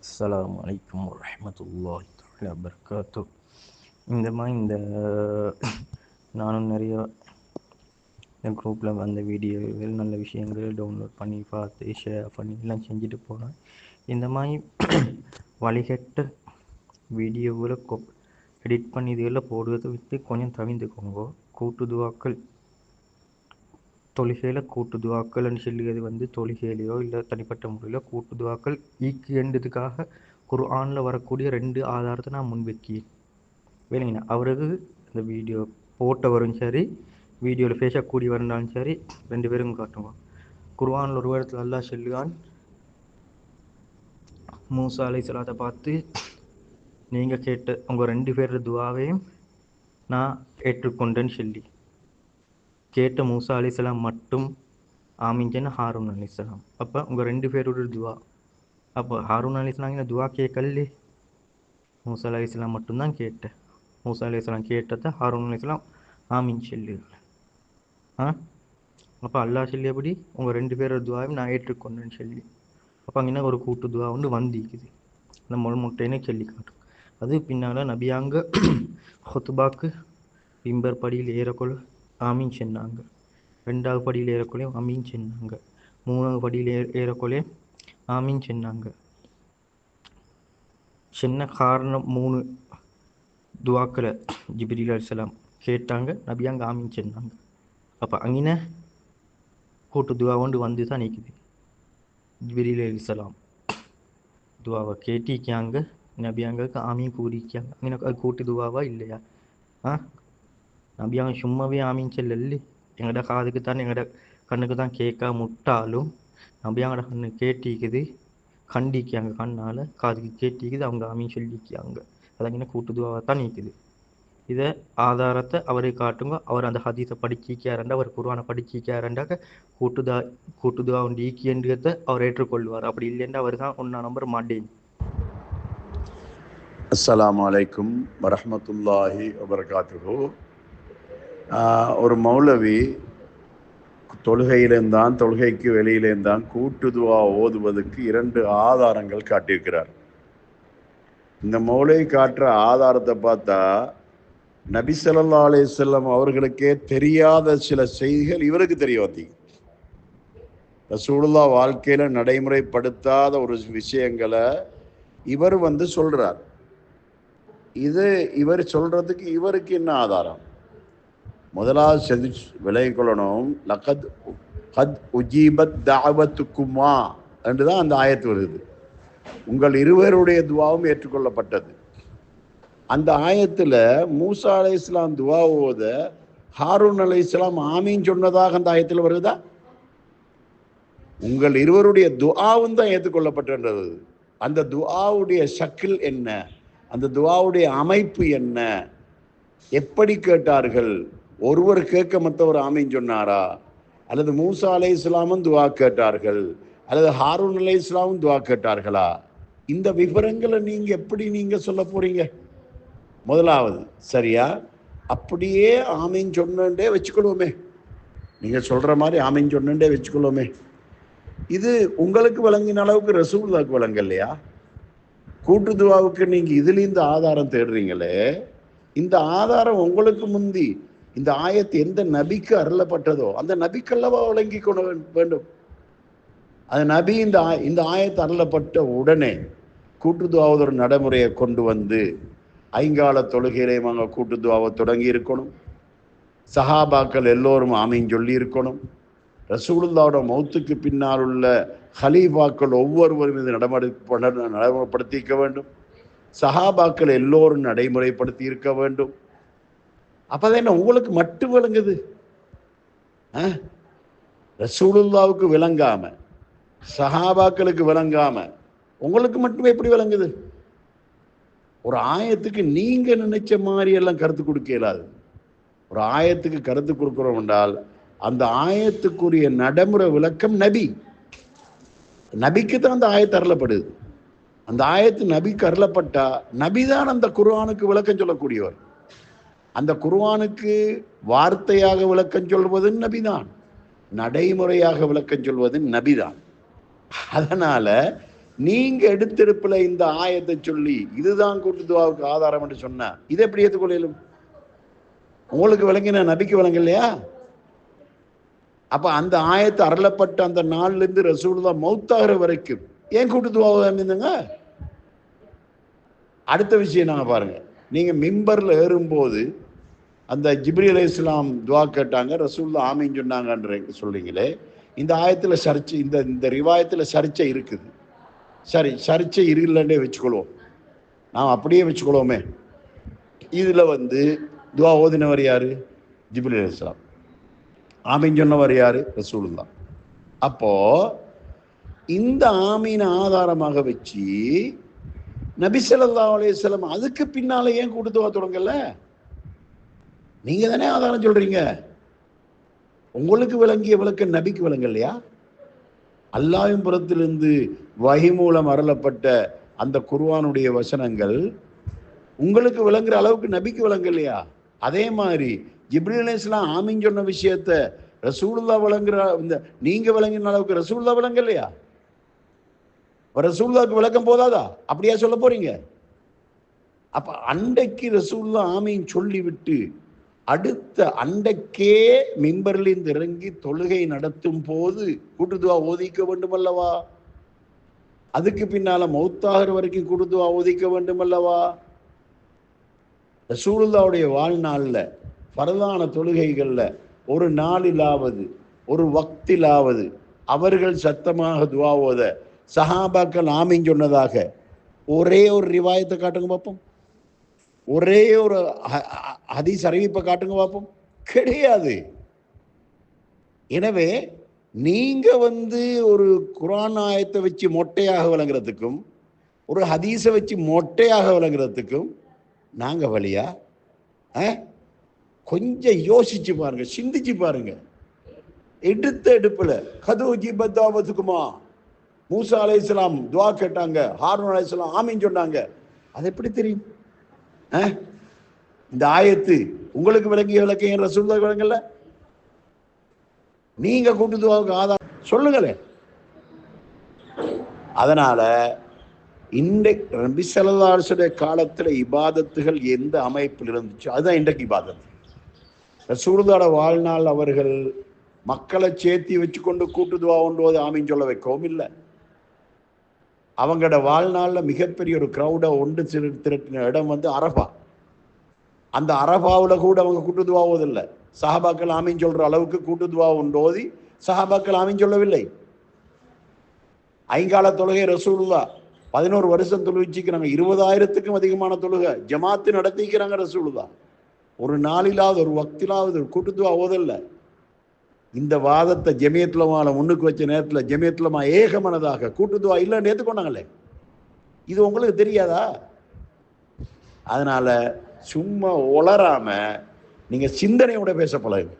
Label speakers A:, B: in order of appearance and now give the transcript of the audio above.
A: அஸ்லாம் வலைக்கம் வரஹ்மத்துல்லாஹி வபர்காத்து இந்த மாதிரி இந்த நானும் நிறையா இந்த குரூப்பில் வந்த வீடியோகள் நல்ல விஷயங்கள் டவுன்லோட் பண்ணி பார்த்து ஷேர் பண்ணி எல்லாம் செஞ்சுட்டு போனேன். இந்த மாதிரி வழிகட்ட வீடியோவில் கொ எடிட் பண்ணி இதில் போடுவதை விட்டு கொஞ்சம் தவிர்த்துக்கோங்க. கூட்டு துவாக்கள் தொழுகையில் கூட்டு துவாக்கள்னு சொல்லியது வந்து தொழுகையிலையோ இல்லை தனிப்பட்ட முறையில் கூட்டு துவாக்கள் ஈக்குன்றதுக்காக குர்ஆனில் வரக்கூடிய ரெண்டு ஆதாரத்தை நான் முன்வைக்கிறேன் வேணுங்கண்ணா. அவருக்கு இந்த வீடியோ போட்டவரும் சரி வீடியோவில் பேசக்கூடிய இருந்தாலும் சரி ரெண்டு பேரும் காட்டுவோம். குர்ஆனில் ஒரு இடத்துல அல்லா சொல்லுவான் மூசா அலை சலாத்தை பார்த்து நீங்கள் கேட்ட உங்கள் ரெண்டு பேர் துவாவையும் நான் ஏற்றுக்கொண்டேன்னு சொல்லி. கேட்ட மூசா அலிஸ்லாம் மட்டும் ஆமிஞ்சன்னு ஹாரூன் அலிஸ்லாம் அப்போ உங்கள் ரெண்டு பேரோட துவா. அப்போ ஹாரூன் அலிஸ்லாம் துவா கேட்கலே மூசா அலிஸ்லாம் மட்டும்தான் கேட்டேன் மூசா அலிஸ்லாம் கேட்டதை ஹாரூன் அலிஸ்லாம் ஆமின் சொல்லு. ஆ? அப்போ அல்லா சொல்லியபடி உங்கள் ரெண்டு பேரோட துவாவையும் நான் ஏற்றுக்கொண்டேன்னு சொல்லி. அப்போ அங்கே ஒரு கூட்டு துவா ஒன்று வந்திக்குது அந்த முள் முட்டைன்னு சொல்லி காட்டும். அது பின்னால் நபியாங்க ஹொத்துபாக்கு பிம்பர் படியில் ஏறக்கொள்ள ஆமீன் சொன்னாங்க. ரெண்டாவது படியில் ஏறக்குள்ளே ஆமீன் சொன்னாங்க. மூணாவது படியில் ஏ ஏறக்குள்ளே ஆமீன் சொன்னாங்க. சின்ன காரணம் மூணு துவாக்களை ஜிபிரில் அலிசலாம் கேட்டாங்க. நபியாங்க ஆமீன் சொன்னாங்க. அப்போ அங்கின கூட்டு துவா கொண்டு வந்து தான் நிற்குது ஜிபிரில் அலிசலாம் துவாவை கேட்டிக்காங்க நபியாங்களுக்கு ஆமீன் கூறிக்காங்க அங்கே அது கூட்டு துவாவா இல்லையா? ஆ நபியாங்க சும்மாவே ஆமீன் செல்லல்லி எங்கட காதுக்கு தான் எங்கட கண்ணுக்கு தான் கேட்க முட்டாலும் நபியாங்கட கண்ணு கேட்டிக்குது. கண்டிக்காங்க கண்ணால். காதுக்கு கேட்டிக்குது அவங்க ஆமின்னு சொல்லிக்காங்க அதங்கின கூட்டுதுவாக தான் நிற்குது இதை ஆதாரத்தை அவரை காட்டுங்க. அவர் அந்த ஹதீஸை படிச்சிக்காரண்டா அவர் குருவானை படிச்சிக்காரண்டாக்க கூட்டுதா கூட்டுதுவா உண்டு ஈக்கியன்றதை அவர் ஏற்றுக்கொள்வார். அப்படி இல்லைன்னா அவர் தான் ஒன்றா நம்பர் மாட்டேன்.
B: அஸ்லாம் அலைக்கும் வரமத்துல்லாஹி வபர்காத்துகோ ஒரு மௌலவி தொழுகையிலேருந்தான் தொழுகைக்கு வெளியிலேருந்தான் கூட்டுதுவா ஓதுவதற்கு இரண்டு ஆதாரங்கள் காட்டியிருக்கிறார். இந்த மௌலை காட்டுற ஆதாரத்தை பார்த்தா நபி சொல்லா அலே செல்லம் அவர்களுக்கே தெரியாத சில செய்திகள் இவருக்கு தெரிய வந்தீங்க ரசூலுல்லா வாழ்க்கையில நடைமுறைப்படுத்தாத ஒரு விஷயங்களை இவர் வந்து சொல்றார். இது இவர் சொல்றதுக்கு இவருக்கு என்ன ஆதாரம்? முதலாவது செஞ்சு விலகி கொள்ளணும். ஹத் கத் உஜீபத் தாவத்துக்குமா என்று தான் அந்த ஆயத்து வருது. உங்கள் இருவருடைய துவாவும் ஏற்றுக்கொள்ளப்பட்டது. அந்த ஆயத்தில் மூசா அலை இஸ்லாம் துவா ஓத ஹாரூன் அலை இஸ்லாம் ஆமீன் சொன்னதாக அந்த ஆயத்தில் வருதா? உங்கள் இருவருடைய துவாவும் தான் ஏற்றுக்கொள்ளப்பட்டது அந்த துவாவுடைய சக்கில் என்ன? அந்த துவாவுடைய அமைப்பு என்ன? எப்படி கேட்டார்கள்? ஒருவர் கேட்க மற்றவர் ஆமைன்னு சொன்னாரா? அல்லது மூசா அலை இஸ்லாமும் துவா கேட்டார்கள்? அல்லது ஹாரூன் அலை இஸ்லாமும் துவா கேட்டார்களா? இந்த விவரங்களை நீங்க எப்படி நீங்க சொல்ல போறீங்க? முதலாவது சரியா? அப்படியே ஆமைன்னு சொன்னே வச்சுக்கொள்வோமே. நீங்க சொல்ற மாதிரி ஆமைன்னு சொன்னே வச்சுக்கொள்வோமே. இது உங்களுக்கு விளங்கின அளவுக்கு ரசூல்லாவுக்கு விளங்க இல்லையா கூட்டு துவாவுக்கு நீங்க இதுல இந்த ஆதாரம் தேடுறீங்களே. இந்த ஆதாரம் உங்களுக்கு முந்தி இந்த ஆயத்து எந்த நபிக்கு அருளப்பட்டதோ அந்த நபிக்கல்லவா வழங்கி கொள்ள வேண்டும். அந்த நபி இந்த இந்த ஆயத்து அருளப்பட்ட உடனே கூட்டுதுவாவது ஒரு நடைமுறையை கொண்டு வந்து ஐங்கால தொழுகையிலையும் அங்கே கூட்டுதுவாவை தொடங்கி இருக்கணும். சஹாபாக்கள் எல்லோரும் ஆமையும் சொல்லி இருக்கணும். ரசூலுல்லாவோட மௌத்துக்கு பின்னால் உள்ள ஹலீஃபாக்கள் ஒவ்வொருவரும் இது நடைமுறை நடைமுறைப்படுத்திக்க வேண்டும். சஹாபாக்கள் எல்லோரும் நடைமுறைப்படுத்தி இருக்க வேண்டும். அப்பதான் என்ன உங்களுக்கு மட்டும் விளங்குது? ரசூலுல்லாவுக்கு விளங்காம சஹாபாக்களுக்கு விளங்காம உங்களுக்கு மட்டும் எப்படி விளங்குது? ஒரு ஆயத்துக்கு நீங்க நினைச்ச மாதிரி எல்லாம் கருத்து கொடுக்க இயலாது. ஒரு ஆயத்துக்கு கருத்து கொடுக்குறோம் என்றால் அந்த ஆயத்துக்குரிய நடைமுறை விளக்கம் நபி. நபிக்கு தான் அந்த ஆயத்து அருளப்படுது. அந்த ஆயத்து நபிக்கு அருளப்பட்டா நபிதான் அந்த குர்ஆனுக்கு விளக்கம் சொல்லக்கூடியவர். அந்த குர்வானுக்கு வார்த்தையாக விளக்கம் சொல்வதும் நபிதான். நடைமுறையாக விளக்கம் சொல்வதும் நபிதான். அதனால நீங்க எடுத்திருப்பில் இந்த ஆயத்தை சொல்லி இதுதான் கூட்டுத்துவாவுக்கு ஆதாரம் என்று சொன்னா இதை எப்படி ஏற்றுக்கொள்ளும் உங்களுக்கு விளங்கின நபிக்கு விளங்க இல்லையா அப்ப அந்த ஆயத்தை அருளப்பட்ட அந்த நாள்ல இருந்து ரசூலுல்லா மௌத்தாகிற வரைக்கும் ஏன் கூட்டு துவாவை இருந்தீங்க அடுத்த விஷயம் நாங்க பாருங்க. நீங்கள் மிம்பரில் ஏறும்போது அந்த ஜிப்ரி அலி இஸ்லாம் துவா கேட்டாங்க ரசூல்லா ஆமின்னு சொன்னாங்கன்ற சொல்லிங்களே இந்த ஆயத்தில் சர்ச்சை இந்த இந்த ரிவாயத்தில் சர்ச்சை இருக்குது. சரி சர்ச்சை இல்லைன்னே வச்சுக்கொள்வோம். நாம் அப்படியே வச்சுக்கொள்வோமே. இதில் வந்து துவா ஓதினவர் யார்? ஜிப்ரி அலி இஸ்லாம் ஆமீன் சொன்னவர் யாரு? ரசூலுல்லா அப்போது இந்த ஆமீனை ஆதாரமாக வச்சு நபிசல்லா அலையம் அதுக்கு பின்னால ஏன் கூட்டு துவா தொடங்கல? நீங்க தானே ஆதாரம் சொல்றீங்க. உங்களுக்கு விளங்கிய விளக்க நபிக்கு விளங்க இல்லையா அல்லாவின் புறத்திலிருந்து வகை மூலம் அருளப்பட்ட அந்த குர்வானுடைய வசனங்கள் உங்களுக்கு விளங்குற அளவுக்கு நபிக்கு விளங்க இல்லையா அதே மாதிரி ஜிப்ரீல் அலைஹிஸ்ஸலாம் சொன்ன விஷயத்த ரசூல்லா விளங்குற இந்த நீங்க விளங்கின அளவுக்கு ரசூல்லா விளங்க ரசூல்லாவுக்கு விளக்கம் போதாதா? அப்படியா சொல்ல போறீங்க? அப்ப அண்டைக்கு ரசூல்லா ஆமீன் சொல்லிவிட்டு அடுத்த அண்டைக்கே மிம்பரில் இறங்கி தொழுகை நடத்தும் போது கூட்டுதுவா ஓதிக்க வேண்டும் அல்லவா அதுக்கு பின்னால மௌத்தாகிற வரைக்கும் கூட்டுதுவா ஓதிக்க வேண்டும் அல்லவா ரசூலுல்லாவுடைய வாழ்நாளில் பரதான தொழுகைகளில் ஒரு நாளிலாவது ஒரு வக்திலாவது அவர்கள் சத்தமாக துவா சஹாபாக்கள் ஆமின் சொன்னதாக ஒரே ஒரு ரிவாயத்தை காட்டுங்க பார்ப்போம். ஒரே ஒரு ஹதீஸ் அறிவிப்பை காட்டுங்க பார்ப்போம். கிடையாது. எனவே நீங்கள் வந்து ஒரு குரான் ஆயத்தை வச்சு மொட்டையாக விளங்குறதுக்கும் ஒரு ஹதீஸை வச்சு மொட்டையாக விளங்குறதுக்கும் நாங்கள் வழியா ஆ? கொஞ்சம் யோசிச்சு பாருங்க சிந்திச்சு பாருங்க. எடுத்த எடுப்பில் கதவு பத்தாவதுக்குமா மூசா அலைஹிஸ்ஸலாம் துவா கேட்டாங்க ஹாரூன் இஸ்லாம் ஆமின்னு சொன்னாங்க. அது எப்படி தெரியும்? ஆ? இந்த ஆயத்து உங்களுக்கு விளங்கிய விளக்கம் என் ரசூல்லா விளங்கல? நீங்க கூட்டு துவாவுக்கு ஆதாரம் சொல்லுங்களேன். அதனால இன்றைக்கு நபி செலதாசுடைய காலத்தில் இபாதத்துகள் எந்த அமைப்பில் இருந்துச்சோ அதுதான் இன்றைக்கு இபாதத்து. ரசூலுல்லாஹோட வாழ்நாள் அவர்கள் மக்களை சேர்த்தி வச்சு கொண்டு கூட்டு துவா ஒன்றுவது ஆமின்னு சொல்ல வைக்கவும் இல்லை. அவங்களோட வாழ்நாளில் மிகப்பெரிய ஒரு க்ரௌடை ஒன்று திரு திரட்டின இடம் வந்து அரபா. அந்த அரபாவில் கூட அவங்க கூட்டு ஓதில்லை சஹாபாக்கள் ஆமீன் சொல்கிற அளவுக்கு கூட்டு துவா ஒன்று ஓதி சஹாபாக்கள் ஆமீன் சொல்லவில்லை. ஐங்கால தொழுகை ரசூலுல்லா பதினோரு வருஷம் தொழுவிச்சிக்கிறாங்க இருபதாயிரத்துக்கும் அதிகமான தொழுகை. ஜமாத்து நடத்திக்கிறாங்க ரசூலுல்லா ஒரு நாளிலாவது ஒரு வக்திலாவது ஒரு கூட்டுத்துவா ஓதல்லை. இந்த வாதத்தை ஜமியத்துலமால முன்னுக்கு வச்ச நேரத்தில் ஜெமியத்துலமா ஏகமனதாக கூட்டுத்துவா இல்லைன்னு ஏற்றுக்கொண்டாங்களே இது உங்களுக்கு தெரியாதா? அதனால் சும்மா உளராமல் நீங்கள் சிந்தனையோட பேச பழகுங்க.